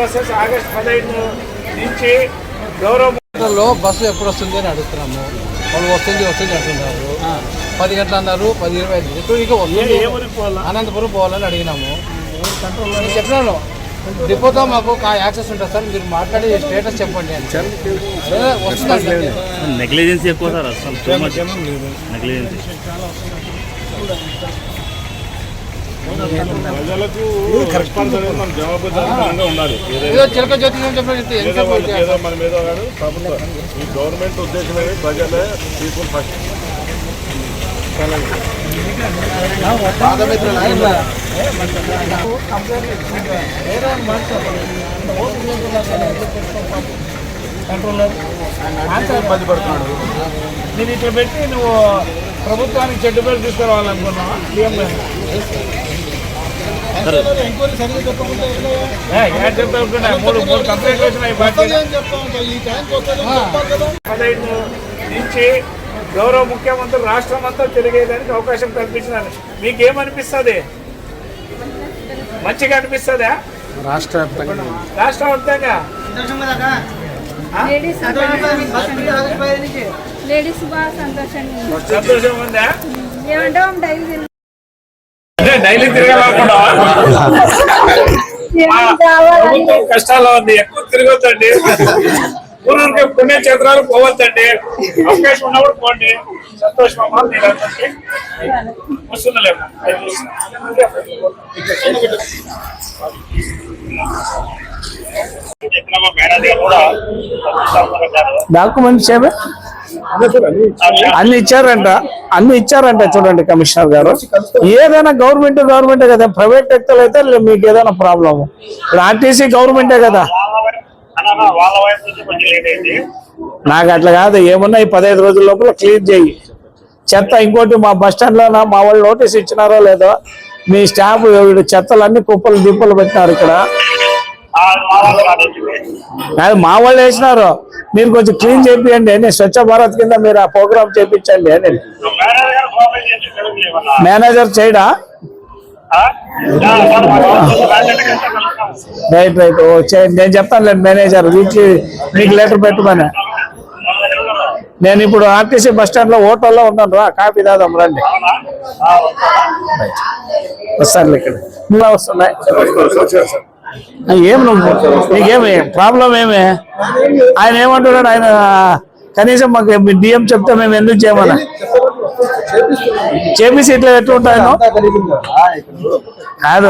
Buses August పదహైదు నుంచి గౌరవ లో బస్సు ఎప్పుడు వస్తుంది అని అడుగుతున్నాము. వాళ్ళు వస్తుంది వస్తుంది అంటున్నారు. పది గంటలు అన్నారు పది ఇరవై ఐదు. ఎప్పుడు ఇంకా వస్తుంది. అనంతపురం పోవాలని అడిగినాము. నేను చెప్పినాను. డిపోతో మాకు యాక్సెస్ ఉంటుంది సార్ మీరు మాట్లాడి స్టేటస్ చెప్పండి అని. అదే వస్తుందండి నెగ్లిజెన్సీ ఎక్కువ సార్ నెగ్లిజెన్సీ. ప్రజలకు రెస్పాన్స్ అనేది మన జవాబుదారీతనంగా ఉండాలి. ఏదో వాళ్ళకి ఏదో మన మీద ప్రభుత్వం ఈ గవర్నమెంట్ ఉద్దేశం అనేది ప్రజలే పీపుల్ ఫస్ట్. ఇబ్బంది పడుతున్నాడు నేను ఇట్లా పెట్టి నువ్వు ప్రభుత్వానికి చెడ్డు పేరు తీసుకురావాలనుకున్నావా? సీఎం మూడు మూడు కంప్లైంట్లు వచ్చినాయి పదహైదు నుంచి గౌరవ ముఖ్యమంత్రి రాష్ట్రం అంతా తిరిగేదానికి అవకాశం కల్పించినారు. మీకేమనిపిస్తుంది? మంచిగా అనిపిస్తుందా? రాష్ట్ర వ్యాప్తంగా రాష్ట్ర వ్యాప్తంగా. సంతోషం ఉందా? డైలీ కష్టాల్లో ఉంది. ఎక్కువ తిరగొద్దండి. ఊరూరికి పుణ్యక్షేత్రాలు పోవద్దండి. అవకాశం ఉన్నప్పుడు పోండి. సంతోషం అమ్మా మీరందరికీ వస్తుందిలేమ్మా అది చూస్తున్నా. డాక్యుమెంట్స్ ఏమే అన్ని ఇచ్చారంట. అన్ని ఇచ్చారంట చూడండి కమిషనర్ గారు. ఏదైనా గవర్నమెంట్ గవర్నమెంటే కదా ప్రైవేట్ వ్యక్తులు అయితే మీకు ఏదైనా ప్రాబ్లమ్ ఇప్పుడు ఆర్టీసీ గవర్నమెంటే కదా. నాకు అట్లా కాదు ఏమన్నా ఈ పదహైదు రోజుల లోపల క్లీన్ చేయి. చెత్త ఇంకోటి మా బస్ స్టాండ్లో మా వాళ్ళు నోటీస్ ఇచ్చినారో లేదో మీ స్టాఫ్ వీడు చెత్తలు అన్ని కుప్పలు దిప్పలు పెట్టినారు ఇక్కడ. కాదు. మా వాళ్ళు వేసినారు. మీరు కొంచెం క్లీన్ చేపియండి నేను స్వచ్ఛ భారత్ కింద మీరు ఆ ప్రోగ్రామ్ చేపించండి అని. మేనేజర్ చేయడా? Right right. ఓ చేయండి నేను చెప్తానులేండి మేనేజర్ వీక్లీ మీకు లెటర్ పెట్టుకొని. నేను ఇప్పుడు ఆర్టీసీ బస్ స్టాండ్లో హోటల్లో ఉన్నాను రా కాఫీ దాదాం రండి. వస్తాను ఇక్కడ. ఇలా వస్తున్నాయి. ఏం నువ్వు? నీకేమి ప్రాబ్లం ఏమి? ఆయన ఏమంటున్నాడు? ఆయన కనీసం మాకు డిఎం చెప్తే మేము ఎందుకు చేయమన్నా? చేపిసి ఇట్లా ఎట్లుంటాను కాదు.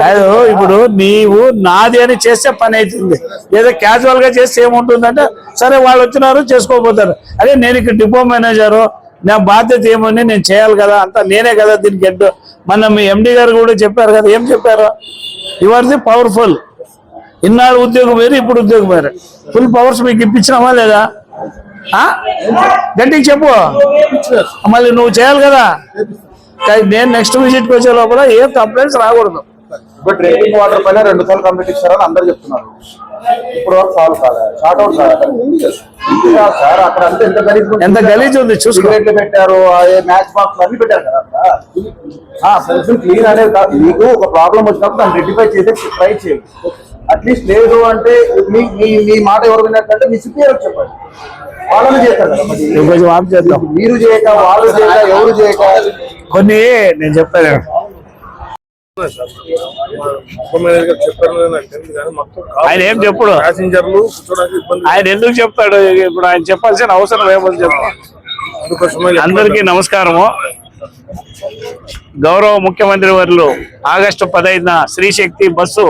కాదు. ఇప్పుడు నీవు నాది అని చేస్తే పని అవుతుంది. ఏదో క్యాజువల్గా చేస్తే ఏముంటుందంటే సరే వాళ్ళు వచ్చినారు చేసుకోపోతారు అదే నేను ఇక్కడ డిపో మేనేజరు నా బాధ్యత ఏమని నేను చేయాలి కదా అంతా నేనే కదా దీనికి హెడ్ మన మీ ఎండి గారు కూడా చెప్పారు కదా ఏం చెప్పారు? ది పవర్ఫుల్ ఇన్నాళ్ళు ఉద్యోగం వేరు ఇప్పుడు ఉద్యోగం వేరు. ఫుల్ పవర్స్ మీకు ఇప్పించినామా లేదా? ఆ? గట్టిగా చెప్పు. మళ్ళీ నువ్వు చేయాలి కదా. నేను నెక్స్ట్ విజిట్కి వచ్చే లోపల ఏం కంప్లైంట్స్ రాకూడదు. ఇప్పుడు డ్రింకింగ్ వాటర్ పైన రెండు సార్లు కంప్లీట్ ఇచ్చారని అందరు చెప్తున్నారు. ఇప్పుడు సాల్వ్ కాదా షార్ట్ అవుట్ సార్ అక్కడ అంతా ఎంత గలీజ్. ఎంత గలీజ్ ఉంది చూసుకో. సిగరెట్లు పెట్టారు మ్యాచ్ బాక్స్ అన్ని పెట్టారు కదా అక్కడ. క్లీన్ అనేది కాదు. మీకు ఒక ప్రాబ్లం వచ్చినప్పుడు దాన్ని రెక్టిఫై చేసి ట్రై చేయండి. అట్లీస్ట్ లేదు అంటే మీ మాట ఎవరు విన్నట్టు మీ సిపిఆర్ చెప్పండి. వాళ్ళని చేస్తారు కదా మరి. చేయక వాళ్ళు చేయక ఎవరు చేయక. కొన్ని నేను చెప్పాను ఆయన ఏం చెప్పుడు? ఆయన ఎందుకు చెప్తాడు? ఇప్పుడు ఆయన చెప్పాల్సిన అవసరం ఏమని అందుకోసమే అందరికీ నమస్కారము. గౌరవ ముఖ్యమంత్రి వర్యులు ఆగస్టు పదహైదున శ్రీశక్తి బస్సు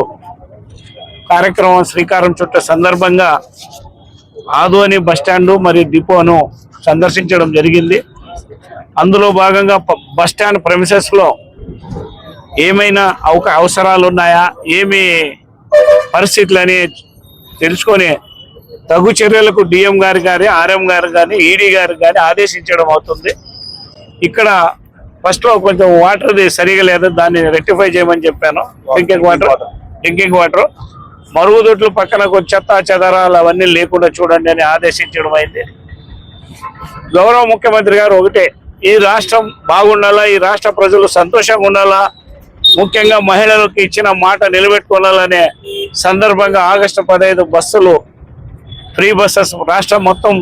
కార్యక్రమం శ్రీకారం చుట్ట సందర్భంగా ఆదోని బస్టాండు మరియు డిపోను సందర్శించడం జరిగింది. అందులో భాగంగా బస్టాండ్ ప్రెమిసెస్లో ఏమైనా అవక అవసరాలు ఉన్నాయా ఏమి పరిస్థితులని తెలుసుకొని తగు చర్యలకు డిఎం గారు కానీ ఆర్ఎం గారు కానీ ఈడీ గారు కానీ ఆదేశించడం అవుతుంది. ఇక్కడ ఫస్ట్లో కొంచెం వాటర్ సరిగా లేదు? దాన్ని రెక్టిఫై చేయమని చెప్పాను. డ్రింకింగ్ వాటర్ డ్రింకింగ్ వాటర్ మరుగుదొడ్లు పక్కన చెత్త చెదరాలు అవన్నీ లేకుండా చూడండి అని ఆదేశించడం అయింది. గౌరవ ముఖ్యమంత్రి గారు ఒకటే ఈ రాష్ట్రం బాగుండాలా ఈ రాష్ట్ర ప్రజలు సంతోషంగా ఉండాలా ముఖ్యంగా మహిళలకు ఇచ్చిన మాట నిలబెట్టుకోవాలనే సందర్భంగా ఆగస్టు పదహైదు బస్సులు ఫ్రీ బస్సెస్ రాష్ట్రం మొత్తం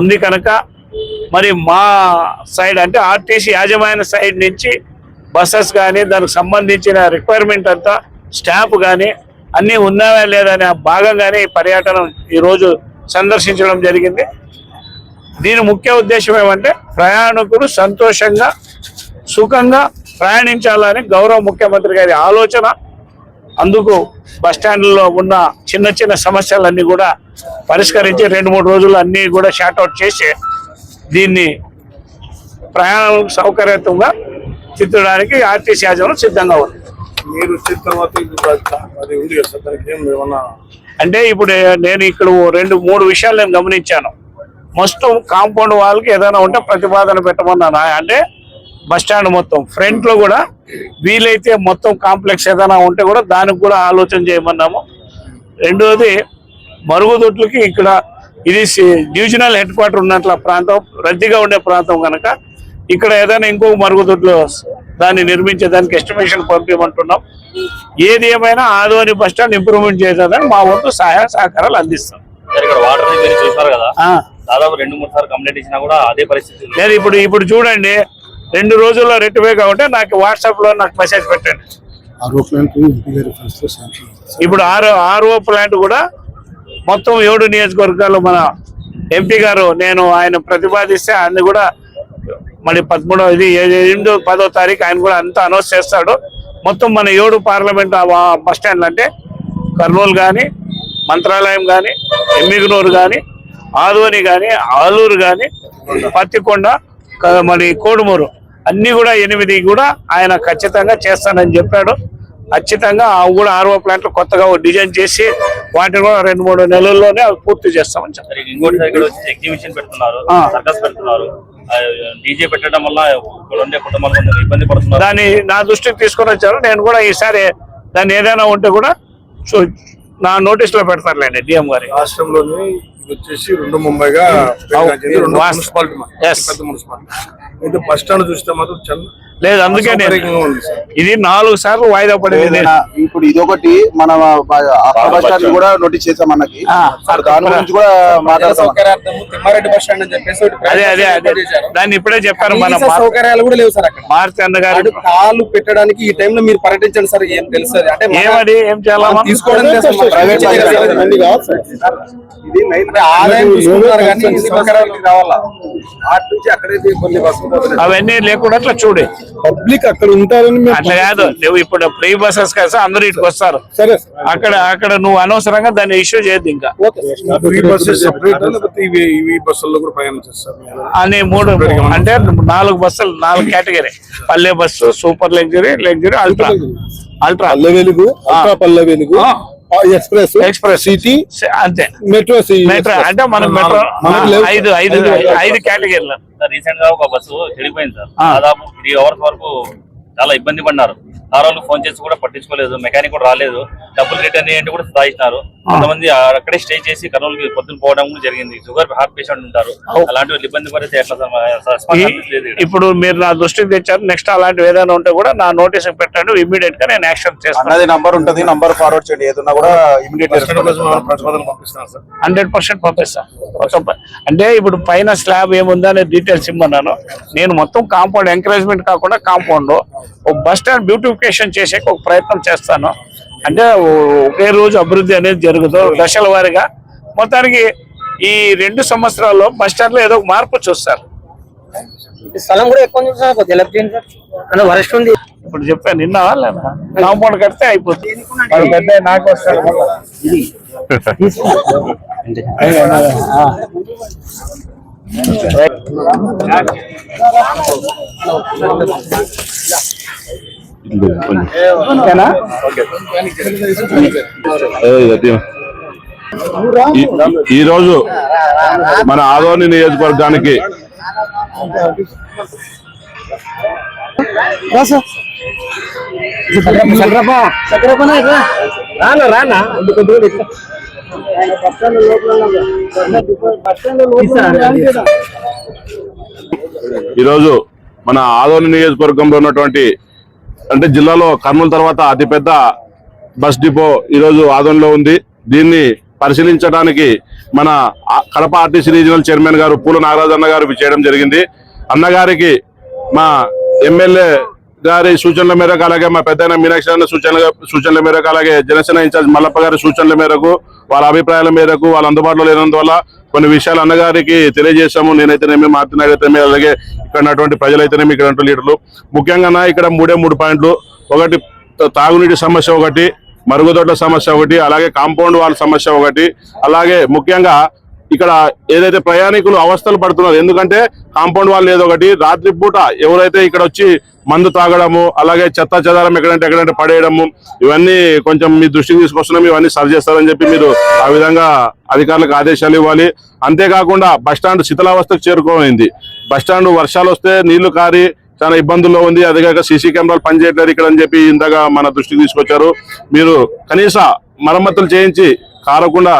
ఉంది కనుక మరి మా సైడ్ అంటే ఆర్టీసీ యాజమాన్య సైడ్ నుంచి బస్సెస్ కానీ దానికి సంబంధించిన రిక్వైర్మెంట్ అంతా స్టాఫ్ కానీ అన్నీ ఉన్నావా లేదా అనే భాగంగానే ఈ పర్యటన ఈరోజు సందర్శించడం జరిగింది. దీని ముఖ్య ఉద్దేశం ఏమంటే ప్రయాణికులు సంతోషంగా సుఖంగా ప్రయాణించాలని గౌరవ ముఖ్యమంత్రి గారి ఆలోచన. అందుకు బస్టాండ్లో ఉన్న చిన్న చిన్న సమస్యలన్నీ కూడా పరిష్కరించి రెండు మూడు రోజులు అన్నీ కూడా షార్ట్అవుట్ చేసి దీన్ని ప్రయాణం సౌకర్యంగా చిత్తడానికి ఆర్టీసీ యాజమాన్యం సిద్ధంగా ఉంది. మీరు వచ్చిన తర్వాత అది ఉంది కదా దానికి ఏం ఏమన్నా? అంటే ఇప్పుడు నేను ఇక్కడ ఓ రెండు మూడు విషయాలు నేను గమనించాను. మొత్తం కాంపౌండ్ వాళ్ళకి ఏదైనా ఉంటే ప్రతిపాదన పెట్టమన్నాను. అంటే బస్ స్టాండ్ మొత్తం ఫ్రంట్లో కూడా వీలైతే మొత్తం కాంప్లెక్స్ ఏదైనా ఉంటే కూడా దానికి కూడా ఆలోచన చేయమన్నాము. రెండోది మరుగుదొడ్లకి ఇక్కడ ఇది సి- డివిజనల్ హెడ్ క్వార్టర్ ఉన్నట్ల ప్రాంతం రద్దీగా ఉండే ప్రాంతం కనుక ఇక్కడ ఏదైనా ఇంకో మరుగుదొడ్లు దాన్ని నిర్మించేదానికి ఎస్టిమేషన్ పంపించమంటున్నాం ఏది ఏమైనా ఆదోని బస్ స్టాండ్ ఇంప్రూవ్మెంట్ చేసేదానికి మా వంతు సహాయ సహకారాలు అందిస్తాం. దాదాపు రెండు మూడు సార్లు కంప్లైంట్ ఇచ్చినా కూడా అదే పరిస్థితి. నేను ఇప్పుడు ఇప్పుడు చూడండి రెండు రోజుల్లో రెట్టివే కాకుంటే నాకు వాట్సాప్లో నాకు మెసేజ్ పెట్టండి. ఇప్పుడు ఆరో ఆర్ఓ ప్లాంట్ కూడా మొత్తం ఏడు నియోజకవర్గాలు మన ఎంపీ గారు నేను ఆయన ప్రతిపాదిస్తే ఆయన కూడా మరి పదమూడవ ఇది ఎనిమిదో పదో తారీఖు ఆయన కూడా అంతా అనౌన్స్ చేస్తాడు. మొత్తం మన ఏడు పార్లమెంట్ బస్ స్టాండ్లు అంటే కర్నూలు కానీ మంత్రాలయం కానీ ఎమ్మిగనూరు కానీ ఆదోని కానీ ఆలూరు కానీ పత్తికొండ మరి కోడుమూరు. అన్నీ కూడా ఎనిమిది కూడా ఆయన ఖచ్చితంగా చేస్తానని చెప్పాడు. ఖచ్చితంగా అవి కూడా ఆర్ఓ ప్లాంట్లు కొత్తగా డిజైన్ చేసి వాటిని కూడా రెండు మూడు నెలల్లోనే అవి పూర్తి చేస్తామని చెప్పారు. ఇంకోటి ఇక్కడ వచ్చి ఎగ్జిబిషన్ పెడుతున్నారు. సర్కస్ పెడుతున్నారు డీజే పెట్టడం వల్ల ఉండే కుటుంబాలు ఇబ్బంది పడుతున్నారు. దాన్ని నా దృష్టికి తీసుకొని వచ్చారు. నేను కూడా ఈసారి దాన్ని ఏదైనా ఉంటే కూడా నా నోటీస్లో పెడతారులేండి డిఎం గారి. రాష్ట్రంలోని ఇది వచ్చేసి రెండు ముంబైగా. Municipality municipality. అయితే బస్ స్టాండ్ చూస్తే మాత్రం చాలా లేదు అందుకే ఇది నాలుగు సార్లు వాయిదా పడింది ఇప్పుడు ఇదొకటి మన అక్కడ బస్ స్టాండ్ కూడా నోటీస్ చేసాం మనకి దాని గురించి కూడా మాట్లాడతాం సౌకర్యార్థము తిమ్మారెడ్డి బస్ స్టాండ్ అని చెప్పేసి ఒకటి అదే ప్రైవేట్ అదే అదే ఏర్పాటు చేశారు. దాన్ని ఇప్పుడే చెప్పారు మన సౌకర్యాలు కూడా లేవు సార్ అక్కడ మారుతి అన్న గారు అటు కాలు పెట్టడానికి ఈ టైంలో మీరు పర్యటించండి సార్ ఏం తెలుసు అది. అంటే మన- ఏమది ఏం చేయాలా మనం మనం? తీసుకోవడం. మన ఆదాయం చూసుకుంటారు కానీ ఇది సౌకర్యాలు కావాలా అటు నుంచి అక్కడైతే కొన్ని పోతున్నాయి అవన్నీ లేకుండా అట్లా చూడు. పబ్లిక్ అక్కడ ఉంటారని అట్లా కాదు. నువ్వు ఇప్పుడు ఫ్రీ బస్సెస్ కదా అందరూ ఇటుకు వస్తారు. సరే అక్కడ అక్కడ నువ్వు అనవసరంగా దాన్ని ఇష్యూ చేయద్దు ఇంకా. అని మూడు అంటే నాలుగు బస్సులు నాలుగు కేటగిరీ. పల్లె bus super luxury luxury ultra. Ultra. Palle Velugu Palle Velugu. Express express city అంతే. మెట్రో సి మెట్రో అంటే మనం మెట్రో. ఐదు ఐదు ఐదు కేటగిరీలు రీసెంట్గా ఒక బస్సు చెడిపోయింది సార్. దాదాపు త్రీ అవర్స్ వరకు చాలా ఇబ్బంది పడినారు వాళ్ళు ఫోన్ చేసి కూడా పట్టించుకోలేదు మెకానిక్ కూడా రాలేదు. డబ్బులు రిటర్న్ చేయండి కూడా సాధించినారు. కొంతమంది అక్కడే స్టే చేసి కర్నూలుకి పొద్దున పోవడం కూడా జరిగింది. షుగర్ హార్ట్ పేషెంట్ ఉంటారు. అలాంటి ఇబ్బంది ఎట్లా ఇక్కడ. ఇప్పుడు మీరు నా దృష్టికి తెచ్చారు. నెక్స్ట్ అలాంటివి ఏదైనా ఉంటే కూడా నా నోటీస్ పెట్టండి. ఇమీడియట్గా నేను యాక్షన్ చేస్తాను. నంబర్ ఉంటది. నంబర్ ఫార్వర్డ్ చేయండి. ఏదన్నా కూడా ఇమీడియట్ హండ్రెడ్ పర్సెంట్ పంపిస్తా. మొత్తం ప- అంటే ఇప్పుడు పైన స్లాబ్ ఏముందా అనే డీటెయిల్స్ ఇమ్మన్నాను. నేను మొత్తం కాంపౌండ్ ఎంకరేజ్మెంట్ కాకుండా కాంపౌండ్ ఒక బస్ స్టాండ్ బ్యూటిఫికేషన్ చేసే ఒక ప్రయత్నం చేస్తాను. అంటే ఒకే రోజు అభివృద్ధి అనేది జరుగుతూ దశల వారీగా మొత్తానికి ఈ రెండు సంవత్సరాల్లో బస్ స్టాండ్లో ఏదో ఒక మార్పు చూస్తారు. స్థలం కూడా ఎక్కువ ఇప్పుడు చెప్పాను నిన్న కాంపౌండ్ కడితే అయిపోతుంది. నాకు వస్తారు. ఈ రోజు మన ఆదోని నియోజకవర్గానికి రానా రానా? ఈరోజు మన ఆదోని నియోజకవర్గంలో ఉన్నటువంటి అంటే జిల్లాలో కర్నూలు తర్వాత అతిపెద్ద బస్ డిపో ఈరోజు ఆదోన్లో ఉంది. దీన్ని పరిశీలించడానికి మన కడప ఆర్టీసీ రీజనల్ చైర్మన్ గారు పూల నాగరాజన్న గారు చేయడం జరిగింది. అన్నగారికి మా ఎమ్మెల్యే గారి సూచనల మేరకు అలాగే మా పెద్ద మీనాక్షి అన్న సూచనల సూచనల మేరకు అలాగే జనసేన ఇన్ఛార్జ్ మల్లప్ప గారి సూచనల మేరకు వాళ్ళ అభిప్రాయాల మేరకు వాళ్ళ అందుబాటులో లేనందువల్ల కొన్ని విషయాలు అన్నగారికి తెలియజేశాము. నేనైతేనేమి మార్తినాయుడు అయితేనేమి అలాగే ఇక్కడ ఉన్నటువంటి ప్రజలైతేనేమి ఇక్కడ ఉన్నటువంటి లీడర్లు. ముఖ్యంగా ఇక్కడ మూడే మూడు పాయింట్లు. ఒకటి తాగునీటి సమస్య ఒకటి మరుగుదొడ్ల సమస్య ఒకటి అలాగే కాంపౌండ్ వాల్ సమస్య ఒకటి. అలాగే ముఖ్యంగా ఇక్కడ ఏదైతే ప్రయాణికులు అవస్థలు పడుతున్నారు ఎందుకంటే కాంపౌండ్ వాల్ లేదు ఒకటి రాత్రిపూట ఎవరైతే ఇక్కడ వచ్చి మందు తాగడము అలాగే చెత్త చెదారం ఎక్కడంటే ఎక్కడంటే పడేయడము ఇవన్నీ కొంచెం మీ దృష్టికి తీసుకొస్తున్నాం ఇవన్నీ సరి చేస్తారని చెప్పి మీరు ఆ విధంగా అధికారులకు ఆదేశాలు ఇవ్వాలి. అంతేకాకుండా బస్టాండ్ శిథిలావస్థకు చేరుకోమైంది. బస్టాండ్ వర్షాలు వస్తే నీళ్ళు కారి చాలా ఇబ్బందుల్లో ఉంది. అదేగాక సీసీ కెమెరాలు పనిచేయట్లేదు ఇక్కడ అని చెప్పి ఇంతగా మన దృష్టికి తీసుకొచ్చారు. మీరు కనీస మరమ్మతులు చేయించి కారకుండా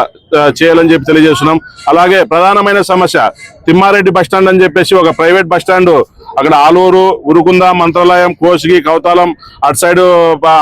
చేయాలని చెప్పి తెలియజేస్తున్నాం. అలాగే ప్రధానమైన సమస్య తిమ్మారెడ్డి బస్ స్టాండ్ అని చెప్పేసి ఒక ప్రైవేట్ బస్ స్టాండ్ అక్కడ ఆలూరు ఉరుకుంద మంత్రాలయం కోసిగి కౌతాలం అటు సైడ్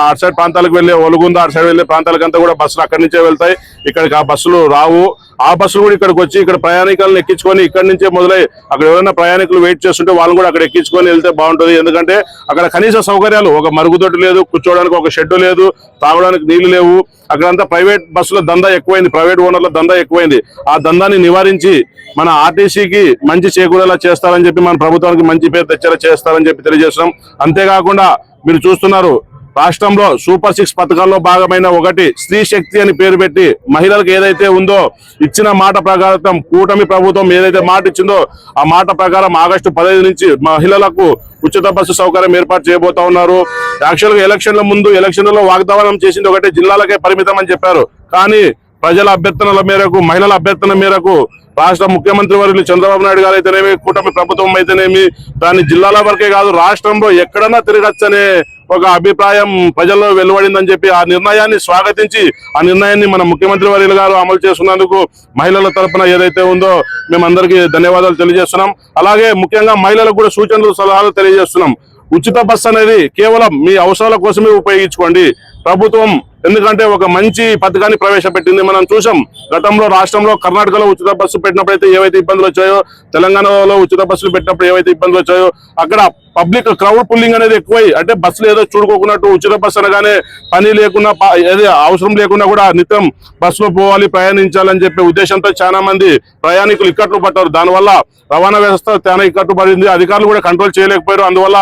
అటు సైడ్ ప్రాంతాలకు వెళ్ళే ఒలుగుంద అటు సైడ్ వెళ్ళే ప్రాంతాలకంతా కూడా బస్సులు అక్కడి నుంచే వెళ్తాయి. ఇక్కడికి ఆ బస్సులు రావు. ఆ బస్సులు కూడా ఇక్కడికి వచ్చి ఇక్కడ ప్రయాణికులను ఎక్కించుకొని ఇక్కడ నుంచే మొదలై అక్కడ ఎవరైనా ప్రయాణికులు వెయిట్ చేస్తుంటే వాళ్ళు కూడా అక్కడ ఎక్కించుకొని వెళ్తే బాగుంటుంది. ఎందుకంటే అక్కడ కనీస సౌకర్యాలు ఒక మరుగుదొడ్డు లేదు కూర్చోవడానికి ఒక షెడ్ లేదు తాగడానికి నీళ్ళు లేవు. అక్కడంతా ప్రైవేట్ బస్సుల దందా ఎక్కువైంది ప్రైవేట్ ఓనర్ల దందా ఎక్కువైంది. ఆ దందాన్ని నివారించి మన ఆర్టీసీకి మంచి చేకూరేలా చేస్తారని చెప్పి మన ప్రభుత్వానికి మంచి పేరు తెచ్చేలా చేస్తారని చెప్పి తెలియజేస్తున్నాం. అంతేకాకుండా మీరు చూస్తున్నారు రాష్ట్రంలో సూపర్ సిక్స్ పథకాల్లో భాగమైన ఒకటి స్త్రీ శక్తి అని పేరు పెట్టి మహిళలకు ఏదైతే ఉందో ఇచ్చిన మాట ప్రకారం కూటమి ప్రభుత్వం ఏదైతే మాట ఇచ్చిందో ఆ మాట ప్రకారం ఆగస్టు పదహైదు నుంచి మహిళలకు ఉచిత బస్సు సౌకర్యం ఏర్పాటు చేయబోతా ఉన్నారు. యాక్చువల్గా ఎలక్షన్ల ముందు ఎలక్షన్లలో వాగ్దానం చేసింది ఒకటి జిల్లాలకే పరిమితం అని చెప్పారు. కానీ ప్రజల అభ్యర్థనల మేరకు మహిళల అభ్యర్థన మేరకు రాష్ట్ర ముఖ్యమంత్రి వర్యులు చంద్రబాబు నాయుడు గారు అయితేనేమి కూటమి ప్రభుత్వం అయితేనేమి దాని జిల్లాల వరకే కాదు రాష్ట్రంలో ఎక్కడన్నా తిరగచ్చనే ఒక అభిప్రాయం ప్రజల్లో వెలువడిందని చెప్పి ఆ నిర్ణయాన్ని స్వాగతించి ఆ నిర్ణయాన్ని మన ముఖ్యమంత్రి వర్యులు గారు అమలు చేస్తున్నందుకు మహిళల తరపున ఏదైతే ఉందో మేమందరికీ ధన్యవాదాలు తెలియజేస్తున్నాం. అలాగే ముఖ్యంగా మహిళలకు కూడా సూచనలు సలహాలు తెలియజేస్తున్నాం. ఉచిత బస్సు అనేది కేవలం మీ అవసరాల కోసమే ఉపయోగించుకోండి. ప్రభుత్వం ఎందుకంటే ఒక మంచి పథకాన్ని ప్రవేశపెట్టింది. మనం చూసాం గతంలో రాష్ట్రంలో కర్ణాటకలో ఉచిత బస్సు పెట్టినప్పుడైతే ఏవైతే ఇబ్బందులు వచ్చాయో తెలంగాణలో ఉచిత బస్సులు పెట్టినప్పుడు ఏవైతే ఇబ్బందులు వచ్చాయో అక్కడ పబ్లిక్ క్రౌడ్ పుల్లింగ్ అనేది ఎక్కువై అంటే బస్సులు ఏదో చూడుకోకున్నట్టు ఉచిత బస్సు అనగానే పని లేకుండా ఏదో అవసరం లేకుండా కూడా నిత్యం బస్సులో పోవాలి ప్రయాణించాలని చెప్పే ఉద్దేశంతో చాలా మంది ప్రయాణికులు ఇక్కట్లు పట్టారు దానివల్ల రవాణా వ్యవస్థ చాలా ఇక్కట్లు పడింది. అధికారులు కూడా కంట్రోల్ చేయలేకపోయారు. అందువల్ల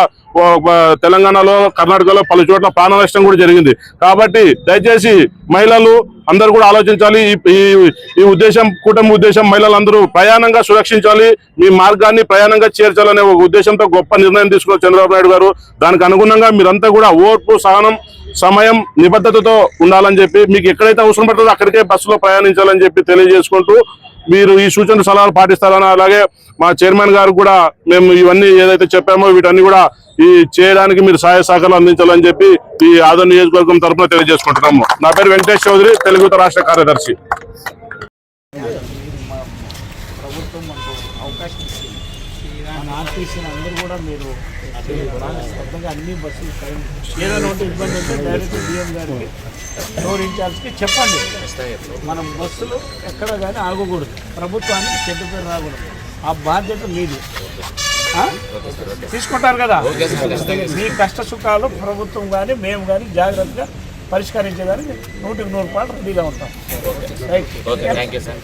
తెలంగాణలో కర్ణాటకలో పలు చోట్ల ప్రాణ నష్టం కూడా జరిగింది. కాబట్టి దయచేసి మహిళలు అందరూ కూడా ఆలోచించాలి. ఈ- ఈ ఉద్దేశం కూటమి ఉద్దేశం మహిళలందరూ ప్రయాణంగా సురక్షించాలి. మీ మార్గాన్ని ప్రయాణంగా చేర్చాలనే ఒక ఉద్దేశంతో గొప్ప నిర్ణయం తీసుకున్నారు చంద్రబాబు నాయుడు గారు. దానికి అనుగుణంగా మీరంతా కూడా ఓర్పు సహనం సమయం నిబద్ధతతో ఉండాలని చెప్పి మీకు ఎక్కడైతే అవసరం పడుతుందో అక్కడికే బస్సులో ప్రయాణించాలని చెప్పి తెలియజేసుకుంటూ మీరు ఈ సూచన సలహాలు పాటిస్తారని అలాగే మా చైర్మన్ గారు కూడా మేము ఇవన్నీ ఏదైతే చెప్పామో వీటన్ని కూడా ఈ చేయడానికి మీరు సహాయ సహకారాలు అందించాలని చెప్పి ఈ ఆదరణ నియోజకవర్గం తరఫున తెలియజేసుకుంటున్నాము. నా పేరు వెంకటేష్ చౌదరి తెలుగు రాష్ట్ర కార్యదర్శి. ప్రభుత్వం మనకు అవకాశం ఇచ్చింది. ద్వారా మీరు శ్రద్ధగా అన్ని బస్సులు టైం ఏదైనా ఉంటే ఇబ్బంది ఉంటే డైరెక్ట్ డిఎం గారికి ఇన్ఛార్జ్కి చెప్పండి. మనం బస్సులు ఎక్కడ కానీ ఆగకూడదు. ప్రభుత్వానికి చెడ్డ పేరు రాకూడదు. ఆ బాధ్యత మీది. తీసుకుంటారు కదా? మీ కష్ట సుఖాలు ప్రభుత్వం కానీ మేము కానీ జాగ్రత్తగా పరిష్కరించేదానికి నూటికి నూరు పాటలు రెడీగా ఉంటాం. Thank you sir